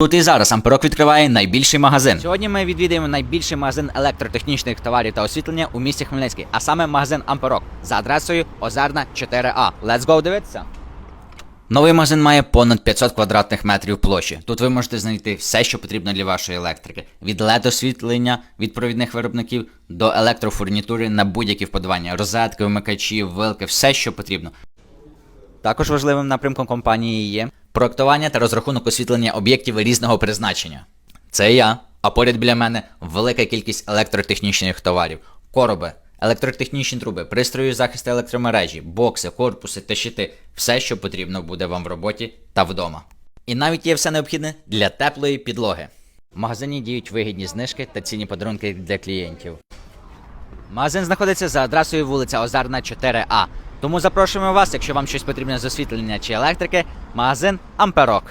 Тут і зараз Амперок відкриває найбільший магазин. Сьогодні ми відвідаємо найбільший магазин електротехнічних товарів та освітлення у місті Хмельницький, а саме магазин Амперок за адресою Озерна 4А. Let's go дивитися. Новий магазин має понад 500 квадратних метрів площі. Тут ви можете знайти все, що потрібно для вашої електрики: від led освітлення від провідних виробників до електрофурнітури на будь-які вподобання, розетки, вмикачі, вилки, все, що потрібно. Також важливим напрямком компанії є проектування та розрахунок освітлення об'єктів різного призначення. Це я, а поряд біля мене велика кількість електротехнічних товарів, короби, електротехнічні труби, пристрої захисту електромережі, бокси, корпуси та щити все, що потрібно буде вам в роботі та вдома. І навіть є все необхідне для теплої підлоги. В магазині діють вигідні знижки та цінні подарунки для клієнтів. Магазин знаходиться за адресою вулиця Озерна 4А. Тому запрошуємо вас, якщо вам щось потрібне з освітлення чи електрики, магазин Амперок.